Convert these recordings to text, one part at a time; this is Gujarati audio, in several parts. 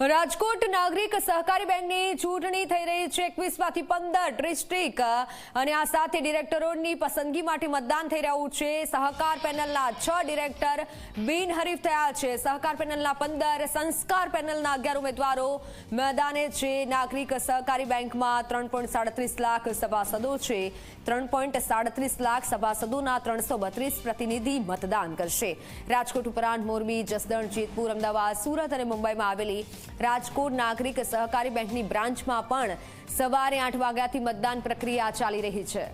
રાજકોટ નાગરિક સહકારી બેંકની ચૂંટણી થઈ રહી છે. એકવીસમાંથી પંદર ડિસ્ટ્રિક્ટ. અને આ સાથે ડિરેક્ટરોની પસંદગી માટે મતદાન થઈ રહ્યું છે. સહકાર પેનલના છ ડિરેક્ટર બિનહરીફ થયા છે. સહકાર પેનલના પંદર, સંસ્કાર પેનલના અગિયાર ઉમેદવારો મેદાને છે. નાગરિક સહકારી બેંકમાં ત્રણ લાખ સભાસદો છે. ત્રણ લાખ સભાસદોના ત્રણસો પ્રતિનિધિ મતદાન કરશે. રાજકોટ ઉપરાંત મોરબી, જસદણ, જેતપુર, અમદાવાદ, સુરત અને મુંબઈમાં આવેલી રાજકોટ નાગરિક સહકારી બેંકની બ્રાન્ચમાં પણ સવારે આઠ વાગ્યાથી મતદાન પ્રક્રિયા ચાલી રહી છે.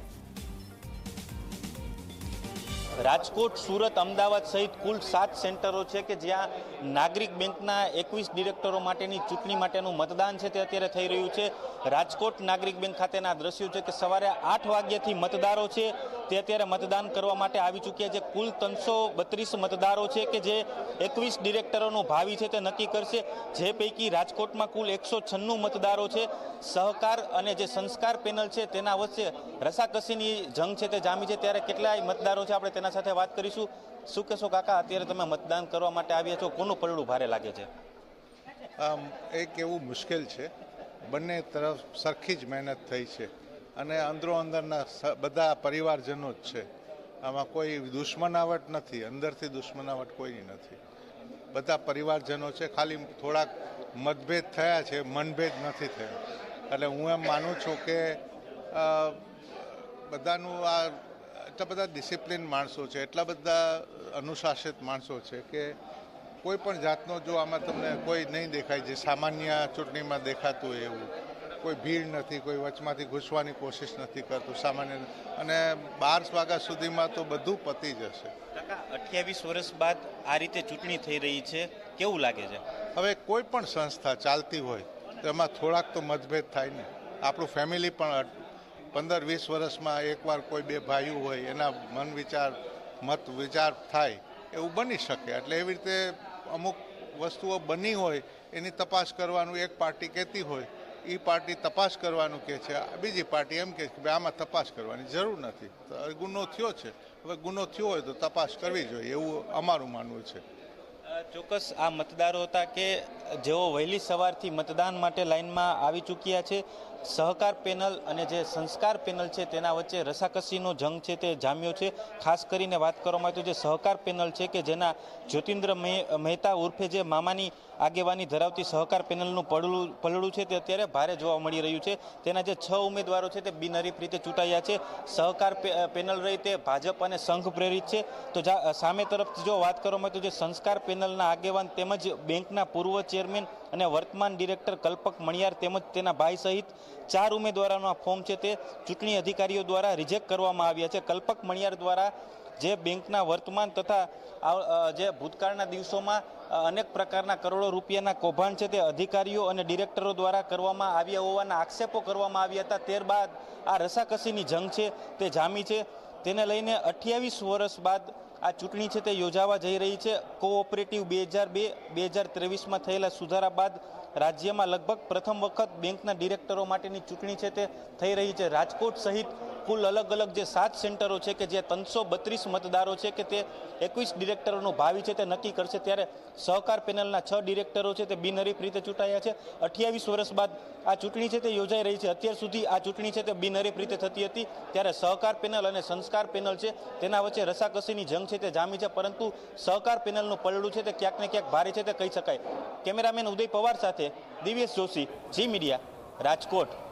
રાજકોટ, સુરત, અમદાવાદ સહિત કુલ સાત સેન્ટરો છે કે જ્યાં નાગરિક બેંકના એકવીસ ડિરેક્ટરો માટેની ચૂંટણી માટેનું મતદાન છે તે અત્યારે થઈ રહ્યું છે. રાજકોટ નાગરિક બેંક ખાતેના દ્રશ્યો છે કે સવારે આઠ વાગ્યાથી મતદારો છે. તે અત્યારે મતદાન કરવા માટે આવી ચૂક્યા છે. કુલ ત્રણસો બત્રીસ મતદારો છે કે જે એકવીસ ડિરેક્ટરોનું ભાવિ છે તે નક્કી કરશે. જે પૈકી રાજકોટમાં કુલ એકસો છન્નું મતદારો છે. સહકાર અને જે સંસ્કાર પેનલ છે તેના વચ્ચે રસાકસીની જંગ છે તે જામી છે. ત્યારે કેટલાય મતદારો છે આપણે તેના સાથે વાત કરીશું. શું કહેશો કાકા, અત્યારે તમે મતદાન કરવા માટે આવ્યા છો? કોનું પલડું ભારે લાગે છે? આમ એક એવું મુશ્કેલ છે. બંને તરફ સરખી જ મહેનત થઈ છે. અને અંદરો અંદરના બધા પરિવારજનો જ છે. આમાં કોઈ દુશ્મનાવટ નથી. અંદરથી દુશ્મનાવટ કોઈની નથી. બધા પરિવારજનો છે, ખાલી થોડાક મતભેદ થયા છે, મનભેદ નથી થયા. એટલે હું એમ માનું છું કે બધાનું આ, એટલા બધા ડિસિપ્લિન માણસો છે, એટલા બધા અનુશાસિત માણસો છે કે કોઈ પણ જાતનો જો આમાં તમને કોઈ નહીં દેખાય જે સામાન્ય ચૂંટણીમાં દેખાતું હોય એવું. કોઈ ભીડ નથી કોઈ વચમાંથી ઘૂસવાની કોશિશ નથી કરતું સામાન્ય અને બાર વાગ્યા સુધીમાં તો બધું પતી જશે. અઠ્યાવીસ વર્ષ બાદ આ રીતે ચૂંટણી થઈ રહી છે કેવું લાગે છે? હવે કોઈ પણ સંસ્થા ચાલતી હોય તો એમાં થોડાક તો મતભેદ થાય ને. આપણું ફેમિલી પણ પંદર વીસ વર્ષમાં એકવાર કોઈ બે ભાઈઓ હોય એના મન વિચાર મત વિચાર થાય એવું બની શકે. એટલે એવી રીતે અમુક વસ્તુઓ બની હોય, એની તપાસ કરવાનું એક પાર્ટી કહેતી હોય એ પાર્ટી તપાસ કરવાનું કહે છે. બીજી પાર્ટી એમ કહે કે આમાં તપાસ કરવાની જરૂર નથી. ગુનો થયો છે. હવે ગુનો થયો હોય તો તપાસ કરવી જોઈએ, એવું અમારું માનવું છે. ચોક્કસ આ મતદારો હતા કે જેઓ વહેલી સવારથી મતદાન માટે લાઇનમાં આવી ચૂક્યા છે સહકાર પેનલ અને જે સંસ્કાર પેનલ છે તેના વચ્ચે રસાકસીનો જંગ છે તે જામ્યો છે. ખાસ કરીને વાત કરવામાં આવે તો જે સહકાર પેનલ છે કે જેના જ્યોતિન્દ્ર મહે- મહેતા ઉર્ફે જે મામાની આગેવાની ધરાવતી સહકાર પેનલનું પડલું, પલડું છે તે અત્યારે ભારે જોવા મળી રહ્યું છે. તેના જે છ ઉમેદવારો છે તે બિનહરીફ રીતે ચૂંટાયા છે. સહકાર પેનલ રહી તે ભાજપ અને સંઘ પ્રેરિત છે. તો સામે તરફથી જો વાત કરવામાં આવે તો જે સંસ્કાર પેનલના આગેવાન તેમજ બેંકના પૂર્વ ચેરમેન અને વર્તમાન ડિરેક્ટર કલ્પક મણિયાર તેમજ તેના ભાઈ સહિત ચાર ઉમેદવારોના ફોર્મ છે તે ચૂંટણી અધિકારીઓ દ્વારા રિજેક્ટ કરવામાં આવ્યા છે. કલ્પક મણિયાર દ્વારા જે બેંકના વર્તમાન તથા જે ભૂતકાળના દિવસોમાં અનેક પ્રકારના કરોડો રૂપિયાના કૌભાંડ છે તે અધિકારીઓ અને ડિરેક્ટરો દ્વારા કરવામાં આવ્યા હોવાના આક્ષેપો કરવામાં આવ્યા હતા. ત્યારબાદ આ રસાકસીની જંગ છે તે જામી છે. તેને લઈને અઠ્યાવીસ વર્ષ બાદ આ ચૂંટણી છે તે યોજાવા જઈ રહી છે. કોઓપરેટિવ બે હજાર બે બે હજાર ત્રેવીસમાં થયેલા સુધારા બાદ રાજ્યમાં લગભગ પ્રથમ વખત બેંકના ડિરેક્ટરો માટેની ચૂંટણી છે તે થઈ રહી છે. રાજકોટ સહિત કુલ અલગ અલગ જે સાત સેન્ટરો છે કે જે ત્રણસો બત્રીસ મતદારો છે કે તે એકવીસ ડિરેક્ટરોનું ભાવિ છે તે નક્કી કરશે. ત્યારે સહકાર પેનલના છ ડિરેક્ટરો છે તે બિનહરીફ રીતે ચૂંટાયા છે. અઠ્યાવીસ વર્ષ બાદ આ ચૂંટણી છે તે યોજાઈ રહી છે. અત્યાર સુધી આ ચૂંટણી છે તે બિનહરીફ રીતે થતી હતી. ત્યારે સહકાર પેનલ અને સંસ્કાર પેનલ છે તેના વચ્ચે રસાકસીની જંગ છે તે જામી છે. પરંતુ સહકાર પેનલનું પલડું છે તે ક્યાંક ને ક્યાંક ભારે છે તે કહી શકાય. કેમેરામેન ઉદય પવાર સાથે દિવ્યેશ જોશી, જી મીડિયા, રાજકોટ.